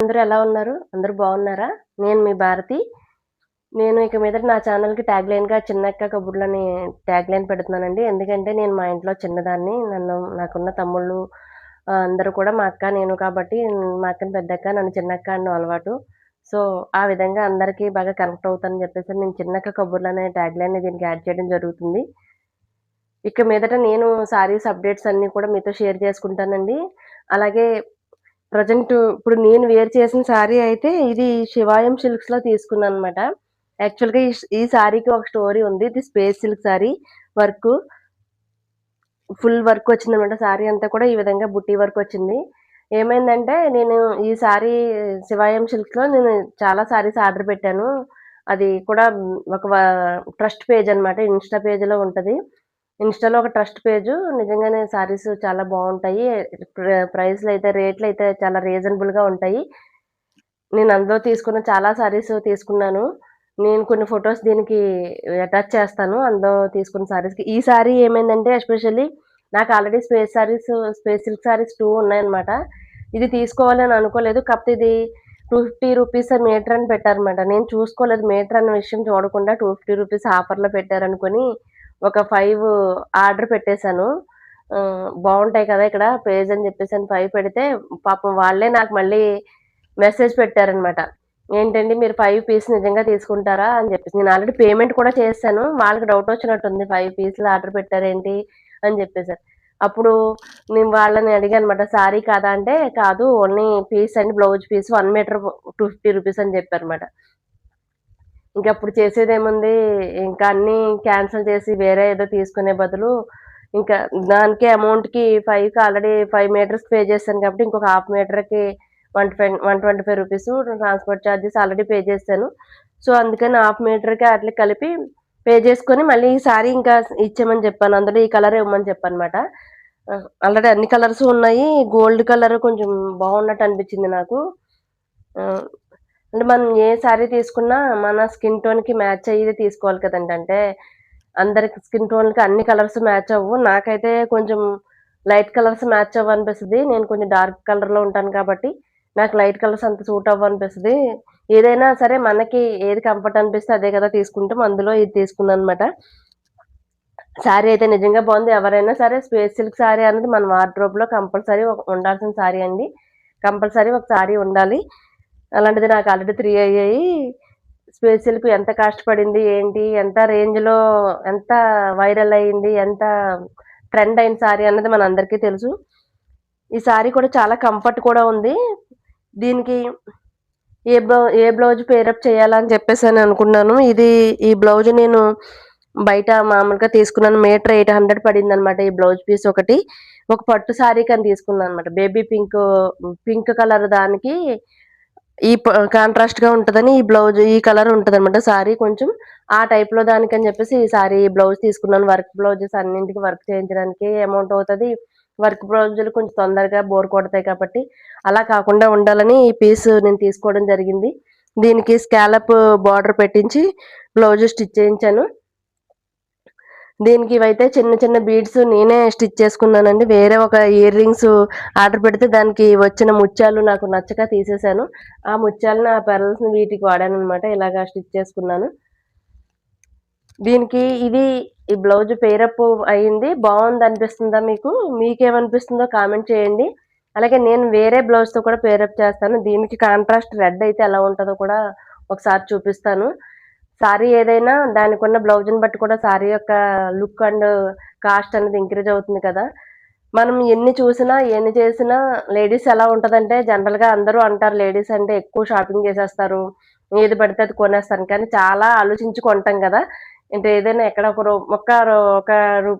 అందరూ ఎలా ఉన్నారు? అందరూ బాగున్నారా? నేను మీ భారతి. నేను ఇక మీద నా ఛానల్కి ట్యాగ్ లైన్గా చిన్నక్క కబుర్లని ట్యాగ్ లైన్ పెడుతున్నానండి. ఎందుకంటే నేను మా ఇంట్లో చిన్నదాన్ని. నన్ను నాకున్న తమ్ముళ్ళు అందరూ కూడా మా అక్క నేను కాబట్టి మా అక్కని పెద్దక్క నన్ను చిన్నక్క అన్న అలవాటు. సో ఆ విధంగా అందరికీ బాగా కనెక్ట్ అవుతానని చెప్పేసి నేను చిన్నక్క కబుర్లు అనే ట్యాగ్ లైన్ దీనికి యాడ్ చేయడం జరుగుతుంది. ఇక మీదట నేను సారీస్ అప్డేట్స్ అన్నీ కూడా మీతో షేర్ చేసుకుంటానండి. అలాగే ప్రజెంట్ ఇప్పుడు నేను వేర్ చేసిన శారీ అయితే ఇది శివాయం సిల్క్స్లో తీసుకున్నాను అనమాట యాక్చువల్గా ఈ శారీకి ఒక స్టోరీ ఉంది. ఇది space silk sari work. Full work వచ్చింది అనమాట అంతా కూడా. ఈ విధంగా బుట్టి వర్క్ వచ్చింది. ఏమైందంటే నేను ఈ శారీ శివాయం సిల్క్స్లో నేను చాలా శారీస్ ఆర్డర్ పెట్టాను. అది కూడా ఒక ట్రస్ట్ పేజ్ అనమాట ఇన్స్టా పేజ్లో ఉంటుంది. ఇన్స్టాలో ఒక ట్రస్ట్ పేజ్. నిజంగానే శారీస్ చాలా బాగుంటాయి. ప్రైస్లు అయితే రేట్లు అయితే చాలా రీజనబుల్గా ఉంటాయి. నేను అందులో తీసుకున్న చాలా సారీస్ తీసుకున్నాను. నేను కొన్ని ఫొటోస్ దీనికి అటాచ్ చేస్తాను. అందులో తీసుకున్న శారీస్కి ఈ సారీ ఏమైందంటే ఎస్పెషల్లీ నాకు already space saris space silk saris two ఉన్నాయన్నమాట. ఇది తీసుకోవాలని అనుకోలేదు. కాకపోతే ఇది టూ ఫిఫ్టీ రూపీస్ మీటర్ అని పెట్టారనమాట నేను చూసుకోలేదు. మీటర్ అన్న విషయం చూడకుండా టూ ఫిఫ్టీ రూపీస్ ఆఫర్లో పెట్టారనుకొని ఒక ఫైవ్ ఆర్డర్ పెట్టేశాను. బాగుంటాయి కదా ఇక్కడ పేజ్ అని చెప్పేసి అని ఫైవ్ పెడితే పాపం వాళ్ళే నాకు మళ్ళీ మెసేజ్ పెట్టారనమాట ఏంటండి మీరు ఫైవ్ పీస్ నిజంగా తీసుకుంటారా అని చెప్పేసి. నేను ఆల్రెడీ పేమెంట్ కూడా చేశాను వాళ్ళకి డౌట్ వచ్చినట్టుంది ఫైవ్ పీసులు ఆర్డర్ పెట్టారేంటి అని చెప్పేసారు అప్పుడు నేను వాళ్ళని అడిగాను అనమాట సారీ కాదా? అంటే కాదు ఓన్లీ పీస్ అండి blouse piece one metre two fifty rupees అని చెప్పారన్నమాట ఇంకా అప్పుడు చేసేది ఏముంది ఇంకా అన్ని క్యాన్సిల్ చేసి వేరే ఏదో తీసుకునే బదులు ఇంకా దానికి అమౌంట్కి ఫైవ్కి ఆల్రెడీ ఫైవ్ మీటర్స్ పే చేశాను కాబట్టి ఇంకొక half మీటర్కి one twenty one twenty five rupees transport charges already pay చేశాను సో అందుకని హాఫ్ మీటర్కి అట్లా కలిపి పే చేసుకొని మళ్ళీ ఈ సారీ ఇంకా ఇచ్చామని చెప్పాను. అందులో ఈ కలర్ ఇవ్వమని చెప్పాను అనమాట ఆల్రెడీ అన్ని కలర్స్ ఉన్నాయి. గోల్డ్ కలర్ కొంచెం బాగున్నట్టు అనిపించింది నాకు. అంటే మనం ఏ శారీ తీసుకున్నా మన స్కిన్ టోన్కి మ్యాచ్ అయ్యేది తీసుకోవాలి కదండి. అంటే అందరికి స్కిన్ టోన్కి అన్ని కలర్స్ మ్యాచ్ అవ్వు. నాకైతే కొంచెం లైట్ కలర్స్ మ్యాచ్ అవ్వ అనిపిస్తుంది. నేను కొంచెం డార్క్ కలర్లో ఉంటాను కాబట్టి నాకు లైట్ కలర్స్ అంత సూట్ అవ్వ అనిపిస్తుంది. ఏదైనా సరే మనకి ఏది కంఫర్ట్ అనిపిస్తే అదే కదా తీసుకుంటాం. అందులో ఇది తీసుకున్నాను అనమాట శారీ అయితే నిజంగా బాగుంది. ఎవరైనా సరే స్పేస్ సిల్క్ శారీ అనేది మన వార్డ్రోబ్లో కంపల్సరీ ఉండాల్సిన శారీ అండి. కంపల్సరీ ఒక శారీ ఉండాలి. అలాంటిది నాకు ఆల్రెడీ త్రీ అయ్యాయి. స్పేస్ సిల్క్ ఎంత కష్టపడింది ఏంటి? ఎంత రేంజ్లో ఎంత వైరల్ అయింది ఎంత ట్రెండ్ అయిన శారీ అన్నది మన అందరికీ తెలుసు. ఈ శారీ కూడా చాలా కంఫర్ట్ కూడా ఉంది. దీనికి ఏ బ్లౌ ఏ బ్లౌజ్ పేరప్ చేయాలని చెప్పేసి అని అనుకున్నాను. ఇది ఈ బ్లౌజ్ నేను బయట మామూలుగా తీసుకున్నాను. మీటర్ ఎయిట్ హండ్రెడ్ పడింది అనమాట ఈ బ్లౌజ్ పీస్ ఒకటి. ఒక పట్టు శారీ కానీ తీసుకున్నాను అనమాట బేబీ పింక్ పింక్ కలర్ దానికి ఈ కాంట్రాస్ట్గా ఉంటుందని ఈ బ్లౌజ్ ఈ కలర్ ఉంటుంది అనమాట సారీ కొంచెం ఆ టైప్లో దానికని చెప్పేసి ఈ సారీ బ్లౌజ్ తీసుకున్నాను. వర్క్ బ్లౌజెస్ అన్నింటికి వర్క్ చేయించడానికి అమౌంట్ అవుతుంది. వర్క్ బ్లౌజులు కొంచెం తొందరగా బోర్ కొడతాయి కాబట్టి అలా కాకుండా ఉండాలని ఈ పీస్ నేను తీసుకోవడం జరిగింది. దీనికి స్కాలప్ బార్డర్ పెట్టించి బ్లౌజ్ స్టిచ్ చేయించాను. దీనికి ఇవైతే చిన్న చిన్న బీడ్స్ నేనే స్టిచ్ చేసుకున్నానండి. వేరే ఒక ఇయర్ రింగ్స్ ఆర్డర్ పెడితే దానికి వచ్చిన ముత్యాలు నాకు నచ్చక తీసేశాను. ఆ ముత్యాలను ఆ పెరల్స్ని వీటికి వాడాను అనమాట ఇలాగా స్టిచ్ చేసుకున్నాను. దీనికి ఇది ఈ బ్లౌజ్ పేరప్ అయ్యింది బాగుంది అనిపిస్తుందా మీకు? మీకేమనిపిస్తుందో కామెంట్ చేయండి. అలాగే నేను వేరే బ్లౌజ్తో కూడా పేరప్ చేస్తాను. దీనికి కాంట్రాస్ట్ రెడ్ అయితే ఎలా ఉంటుందో కూడా ఒకసారి చూపిస్తాను. సారీ ఏదైనా దానికి ఉన్న బ్లౌజ్ని బట్టి కూడా సారీ యొక్క లుక్ అండ్ కాస్ట్ అనేది ఇంక్రీజ్ అవుతుంది కదా. మనం ఎన్ని చూసినా ఎన్ని చేసినా లేడీస్ ఎలా ఉంటుందంటే జనరల్గా అందరూ అంటారు లేడీస్ అంటే ఎక్కువ షాపింగ్ చేసేస్తారు ఏది పడితే అది కొనేస్తాను కానీ చాలా ఆలోచించి కొంటాం కదా. అంటే ఏదైనా ఎక్కడ ఒక రూ- ఒక్క రూ- ఒక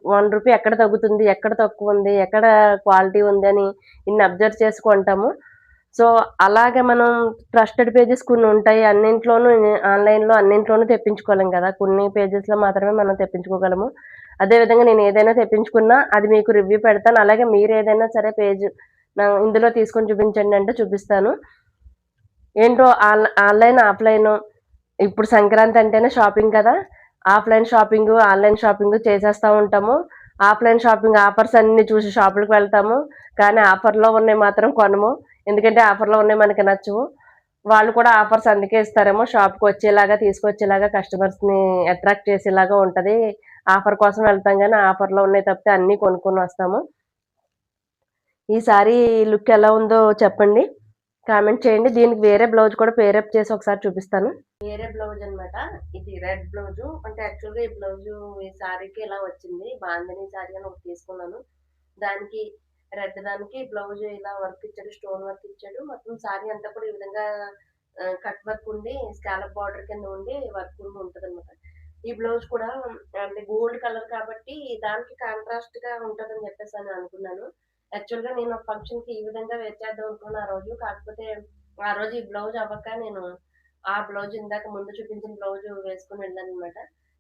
వన్ రూపీ ఎక్కడ తగ్గుతుంది ఎక్కడ తక్కువ ఉంది ఎక్కడ క్వాలిటీ ఉంది అని ఇన్ని అబ్జర్వ్ చేసుకుంటాము సో అలాగే మనం ట్రస్టెడ్ పేజెస్ కొన్ని ఉంటాయి అన్నింట్లోనూ ఆన్లైన్లో అన్నింట్లోనూ తెప్పించుకోలేం కదా. కొన్ని పేజెస్లో మాత్రమే మనం తెప్పించుకోగలము. అదే విధంగా నేను ఏదైనా తెప్పించుకున్నా అది మీకు రివ్యూ పెడతాను. అలాగే మీరు ఏదైనా సరే పేజ్ ఇందులో తీసుకొని చూపించండి అంటే చూపిస్తాను. ఏంటో ఆన్- ఆన్లైన్ ఆఫ్లైన్ ఇప్పుడు సంక్రాంతి అంటేనే షాపింగ్ కదా. ఆఫ్లైన్ షాపింగ్ ఆన్లైన్ షాపింగ్ చేసేస్తూ ఉంటాము. ఆఫ్లైన్ షాపింగ్ ఆఫర్స్ అన్నీ చూసి షాపులకు వెళ్తాము. కానీ ఆఫర్లో ఉన్నాయి మాత్రం కొనము. ఎందుకంటే ఆఫర్లో ఉన్నాయి మనకి నచ్చవు. వాళ్ళు కూడా ఆఫర్స్ అందుకే ఇస్తారేమో షాప్కి వచ్చేలాగా తీసుకొచ్చేలాగా కస్టమర్స్ని అట్రాక్ట్ చేసేలాగా ఉంటుంది. ఆఫర్ కోసం వెళ్తాం కానీ ఆఫర్లో ఉన్నాయి తప్పితే అన్నీ కొనుక్కొని వస్తాము. ఈసారి లుక్ ఎలా ఉందో చెప్పండి. కామెంట్ చేయండి. దీనికి వేరే బ్లౌజ్ కూడా పేరప్ చేసి ఒకసారి చూపిస్తాను. వేరే బ్లౌజ్ అనమాట ఇది రెడ్ బ్లౌజ్. అంటే యాక్చువల్గా ఈ బ్లౌజ్ ఈ శారీకి ఇలా వచ్చింది. బాందని శారీ అని ఒకటి తీసుకున్నాను. దానికి రెడ్ దానికి బ్లౌజ్ ఇలా వర్క్ ఇచ్చాడు స్టోన్ వర్క్ ఇచ్చాడు. మొత్తం సారీ అంతా కూడా ఈ విధంగా కట్ వర్క్ ఉండి స్కాలప్ బార్డర్ కింద ఉండి వర్క్ ఉంటుంది అనమాట ఈ బ్లౌజ్ కూడా అంటే గోల్డ్ కలర్ కాబట్టి దానికి కాంట్రాస్ట్గా ఉంటుందని చెప్పేసి అని అనుకున్నాను. యాక్చువల్గా నేను ఫంక్షన్కి ఈ విధంగా వేర్ చేద్దాం అనుకున్నాను ఆ రోజు. కాకపోతే ఆ రోజు ఈ బ్లౌజ్ అవ్వక నేను ఆ బ్లౌజ్ ఇందాక ముందు చూపించిన బ్లౌజ్ వేసుకుని వెళ్ళాను అనమాట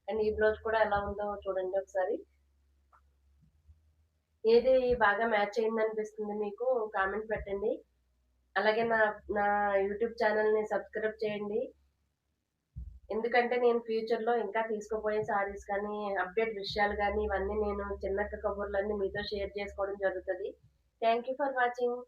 అండ్ ఈ బ్లౌజ్ కూడా ఎలా ఉందో చూడండి ఒకసారి. ఏది బాగా మ్యాచ్ అయింది అనిపిస్తుంది మీకు కామెంట్ పెట్టండి. అలాగే నా నా యూట్యూబ్ ఛానల్ని సబ్స్క్రైబ్ చేయండి. ఎందుకంటే నేను ఫ్యూచర్లో ఇంకా తీసుకుపోయే సారీస్ కానీ అప్డేట్ విషయాలు కానీ ఇవన్నీ నేను చిన్నక్క కబుర్లన్నీ మీతో షేర్ చేసుకోవడం జరుగుతుంది. Thank you for watching.